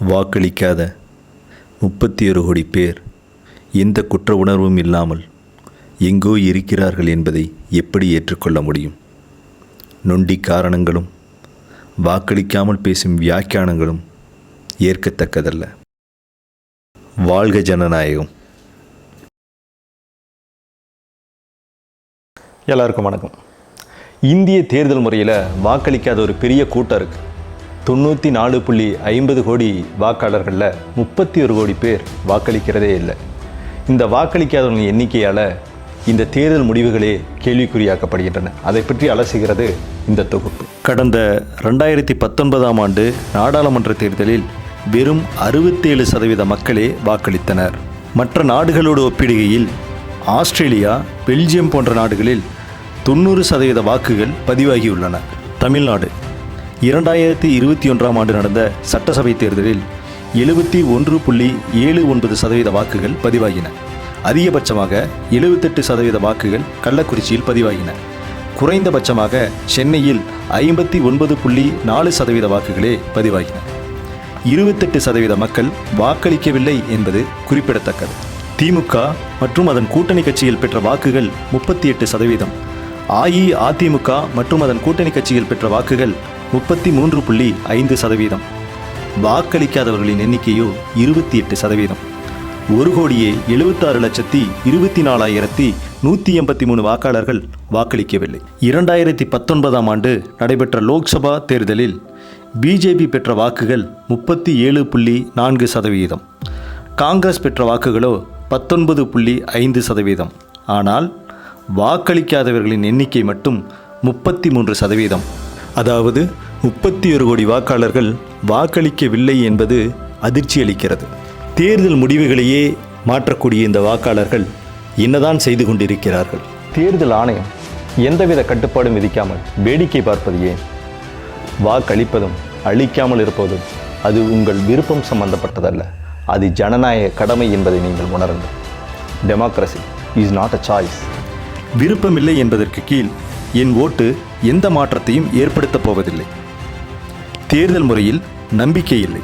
வாக்களிக்காத முப்பத்தி ஒரு கோடி பேர் எந்த குற்ற உணர்வும் இல்லாமல் எங்கோ இருக்கிறார்கள் என்பதை எப்படி ஏற்றுக்கொள்ள முடியும்? நொண்டி காரணங்களும் வாக்களிக்காமல் பேசும் வியாக்கியானங்களும் ஏற்கத்தக்கதல்ல. வாழ்க ஜனநாயகம். எல்லாருக்கும் வணக்கம். இந்திய தேர்தல் முறையில் வாக்களிக்காத ஒரு பெரிய கூட்டம் இருக்குது தொண்ணூற்றி நாலு புள்ளி ஐம்பது கோடி வாக்காளர்களில் முப்பத்தி ஒரு கோடி பேர் வாக்களிக்கிறதே இல்லை. இந்த வாக்களிக்காதவர்களின் எண்ணிக்கையால் இந்த தேர்தல் முடிவுகளே கேள்விக்குறியாக்கப்படுகின்றன. அதை பற்றி அலசுகிறது இந்த தொகுப்பு. கடந்த ரெண்டாயிரத்தி பத்தொன்பதாம் ஆண்டு நாடாளுமன்ற தேர்தலில் வெறும் அறுபத்தேழு சதவீத மக்களே வாக்களித்தனர். மற்ற நாடுகளோடு ஒப்பிடுகையில் ஆஸ்திரேலியா பெல்ஜியம் போன்ற நாடுகளில் தொண்ணூறு சதவீத வாக்குகள் பதிவாகியுள்ளன. தமிழ்நாடு இரண்டாயிரத்தி இருபத்தி ஒன்றாம் ஆண்டு நடந்த சட்டசபை தேர்தலில் எழுபத்தி ஒன்று புள்ளி ஏழு ஒன்பது சதவீத வாக்குகள் பதிவாகின. அதிகபட்சமாக எழுபத்தெட்டு சதவீத வாக்குகள் கள்ளக்குறிச்சியில் பதிவாகின. குறைந்தபட்சமாக சென்னையில் ஐம்பத்தி ஒன்பது புள்ளி நாலு சதவீத வாக்குகளே பதிவாகின. இருபத்தெட்டு சதவீத மக்கள் வாக்களிக்கவில்லை என்பது குறிப்பிடத்தக்கது. திமுக மற்றும் அதன் கூட்டணி கட்சியில் பெற்ற வாக்குகள் முப்பத்தி எட்டு சதவீதம். அஇஅதிமுக மற்றும் அதன் கூட்டணி கட்சியில் பெற்ற வாக்குகள் முப்பத்தி மூன்று புள்ளி ஐந்து சதவீதம். வாக்களிக்காதவர்களின் எண்ணிக்கையோ இருபத்தி எட்டு சதவீதம். ஒரு கோடியே எழுபத்தாறு லட்சத்தி இருபத்தி நாலாயிரத்தி நூற்றி எண்பத்தி மூணு வாக்காளர்கள் வாக்களிக்கவில்லை. இரண்டாயிரத்தி பத்தொன்பதாம் ஆண்டு நடைபெற்ற லோக்சபா தேர்தலில் பிஜேபி பெற்ற வாக்குகள் முப்பத்தி ஏழு புள்ளி நான்கு சதவீதம். காங்கிரஸ் பெற்ற வாக்குகளோ பத்தொன்பது புள்ளி ஐந்து சதவீதம். ஆனால் வாக்களிக்காதவர்களின் எண்ணிக்கை மட்டும் முப்பத்தி மூன்று சதவீதம். அதாவது முப்பத்தி ஒரு கோடி வாக்காளர்கள் வாக்களிக்கவில்லை என்பது அதிர்ச்சி அளிக்கிறது தேர்தல் முடிவுகளையே மாற்றக்கூடிய இந்த வாக்காளர்கள் என்னதான் செய்து கொண்டிருக்கிறார்கள். தேர்தல் ஆணையம் எந்தவித கட்டுப்பாடும் விதிக்காமல் வேடிக்கை பார்ப்பது ஏன்? வாக்களிப்பதும் அளிக்காமல் இருப்பதும் அது உங்கள் விருப்பம் சம்பந்தப்பட்டதல்ல. அது ஜனநாயக கடமை என்பதை நீங்கள் உணருங்கள். Democracy is not a choice விருப்பமில்லை என்பதற்கு கீழ் என் ஓட்டு எந்த மாற்றத்தையும் ஏற்படுத்தப் போவதில்லை. தேர்தல் முறையில் நம்பிக்கை இல்லை.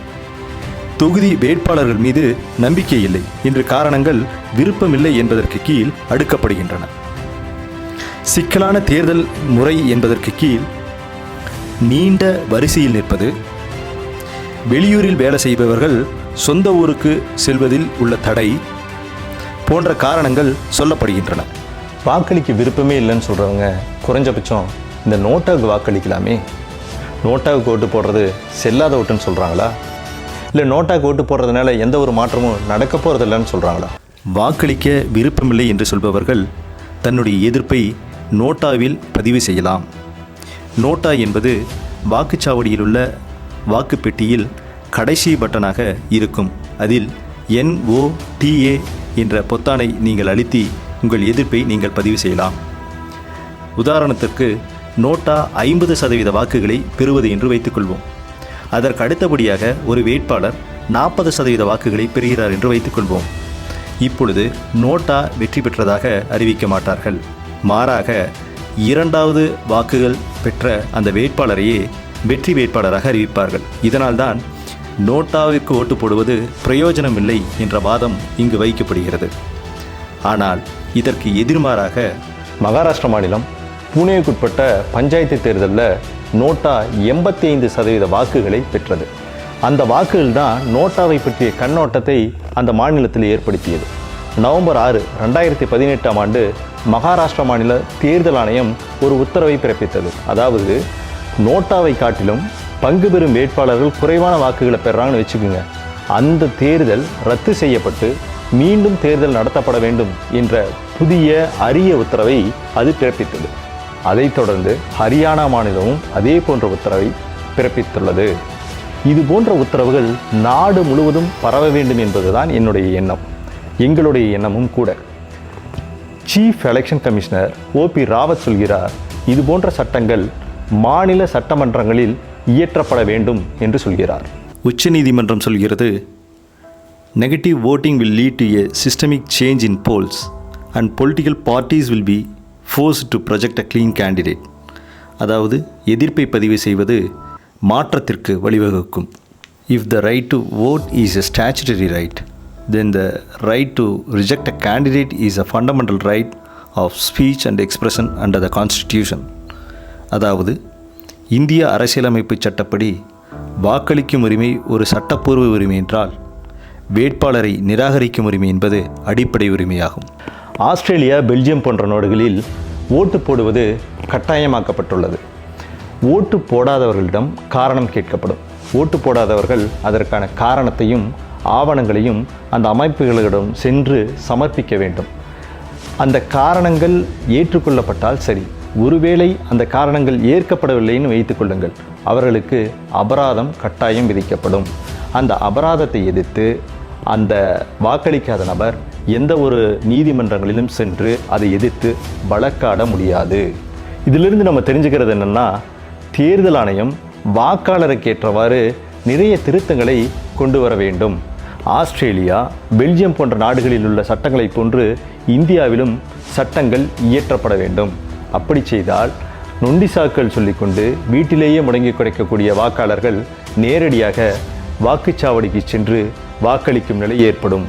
தொகுதி வேட்பாளர்கள் மீது நம்பிக்கை இல்லை என்ற காரணங்கள் விருப்பமில்லை என்பதற்கு கீழ் அடுக்கப்படுகின்றன. சிக்கலான தேர்தல் முறை என்பதற்கு கீழ் நீண்ட வரிசையில் நிற்பது வெளியூரில் வேலை செய்பவர்கள் சொந்த ஊருக்கு செல்வதில் உள்ள தடை போன்ற காரணங்கள் சொல்லப்படுகின்றன. வாக்களிக்க விருப்பமே இல்லைன்னு சொல்கிறவங்க குறைஞ்சபட்சம் இந்த நோட்டாவுக்கு வாக்களிக்கலாமே. நோட்டாவுக்கு ஓட்டு போடுறது செல்லாத ஓட்டுன்னு சொல்கிறாங்களா இல்லை நோட்டாவுக்கு ஓட்டு போடுறதுனால எந்த ஒரு மாற்றமும் நடக்க போகிறதில்லன்னு சொல்கிறாங்களா வாக்களிக்க விருப்பமில்லை என்று சொல்பவர்கள் தன்னுடைய எதிர்ப்பை நோட்டாவில் பதிவு செய்யலாம். நோட்டா என்பது வாக்குச்சாவடியில் உள்ள வாக்குப்பெட்டியில் கடைசி பட்டனாக இருக்கும். அதில் என்ஓடிஏ என்ற பொத்தானை நீங்கள் அழுத்தி உங்கள் எதிர்ப்பை நீங்கள் பதிவு செய்யலாம். உதாரணத்திற்கு நோட்டா ஐம்பது சதவீத வாக்குகளை பெறுவது என்று வைத்துக்கொள்வோம். அதற்கு அடுத்தபடியாக ஒரு வேட்பாளர் நாற்பது சதவீத வாக்குகளை பெறுகிறார் என்று வைத்துக்கொள்வோம். இப்பொழுது நோட்டா வெற்றி பெற்றதாக அறிவிக்க மாட்டார்கள். மாறாக இரண்டாவது வாக்குகள் பெற்ற அந்த வேட்பாளரையே வெற்றி வேட்பாளராக அறிவிப்பார்கள். இதனால்தான் நோட்டாவிற்கு ஓட்டு போடுவது பிரயோஜனமில்லை என்ற வாதம் இங்கு வைக்கப்படுகிறது. ஆனால் இதற்கு எதிர்மாறாக மகாராஷ்டிர மாநிலம் புனேவுக்குட்பட்ட பஞ்சாயத்து தேர்தலில் நோட்டா எண்பத்தி ஐந்து சதவீத வாக்குகளை பெற்றது. அந்த வாக்குகள் தான் நோட்டாவை பற்றிய கண்ணோட்டத்தை அந்த மாநிலத்தில் ஏற்படுத்தியது. நவம்பர் ஆறு ரெண்டாயிரத்தி பதினெட்டாம் ஆண்டு மகாராஷ்டிரா மாநில தேர்தல் ஆணையம் ஒரு உத்தரவை பிறப்பித்தது. அதாவது நோட்டாவை காட்டிலும் பங்கு பெறும் வேட்பாளர்கள் குறைவான வாக்குகளை பெறாங்கன்னு வச்சுக்கோங்க. அந்த தேர்தல் ரத்து செய்யப்பட்டு மீண்டும் தேர்தல் நடத்தப்பட வேண்டும் என்ற புதிய அரிய உத்தரவை அது பிறப்பித்தது. அதைத் தொடர்ந்து ஹரியானா மாநிலமும் அதே போன்ற உத்தரவை பிறப்பித்துள்ளது. இது போன்ற உத்தரவுகள் நாடு முழுவதும் பரவ வேண்டும் என்பதுதான் என்னுடைய எண்ணம். எங்களுடைய எண்ணமும் கூட. Chief election commissioner O P Rawat சொல்கிறார் இது போன்ற சட்டங்கள் மாநில சட்டமன்றங்களில் இயற்றப்பட வேண்டும் என்று சொல்கிறார். உச்சநீதிமன்றம் சொல்கிறது negative voting will lead to a systemic change in polls and political parties will be force to project a clean candidate அதாவது எதிர்ப்பை பதிவு செய்வது மாற்றத்திற்கு வழிவகுக்கும் if the right to vote is a statutory right then the right to reject a candidate is a fundamental right of speech and expression under the constitution அதாவது இந்திய அரசியலமைப்பு சட்டப்படி வாக்களிக்கும் உரிமை ஒரு சட்டப்பூர்வ உரிமை என்றால் வேட்பாளரை நிராகரிக்கும் உரிமை என்பது அடிப்படை உரிமையாகும் ஆஸ்திரேலியா பெல்ஜியம் போன்ற நாடுகளில் ஓட்டு போடுவது கட்டாயமாக்கப்பட்டுள்ளது. ஓட்டு போடாதவர்களிடம் காரணம் கேட்கப்படும். ஓட்டு போடாதவர்கள் அதற்கான காரணத்தையும் ஆவணங்களையும் அந்த அமைப்புகளிடம் சென்று சமர்ப்பிக்க வேண்டும். அந்த காரணங்கள் ஏற்றுக்கொள்ளப்பட்டால் சரி. ஒருவேளை அந்த காரணங்கள் ஏற்கப்படவில்லைன்னு வைத்துக்கொள்ளுங்கள் அவர்களுக்கு அபராதம் கட்டாயம் விதிக்கப்படும். அந்த அபராதத்தை எதிர்த்து அந்த வாக்களிக்காத நபர் எந்த ஒரு நீதிமன்றங்களிலும் சென்று அதை எதிர்த்து வழக்காட முடியாது. இதிலிருந்து நம்ம தெரிஞ்சுக்கிறது என்னென்னா தேர்தல் ஆணையம் வாக்காளருக்கு ஏற்றவாறு நிறைய திருத்தங்களை கொண்டு வர வேண்டும். ஆஸ்திரேலியா பெல்ஜியம் போன்ற நாடுகளில் உள்ள சட்டங்களைப் போன்று இந்தியாவிலும் சட்டங்கள் இயற்றப்பட வேண்டும். அப்படி செய்தால் நொண்டிசாக்கள் சொல்லிக்கொண்டு வீட்டிலேயே முடங்கி குறைக்கக்கூடிய வாக்காளர்கள் நேரடியாக வாக்குச்சாவடிக்கு சென்று வாக்களிக்கும் நிலை ஏற்படும்.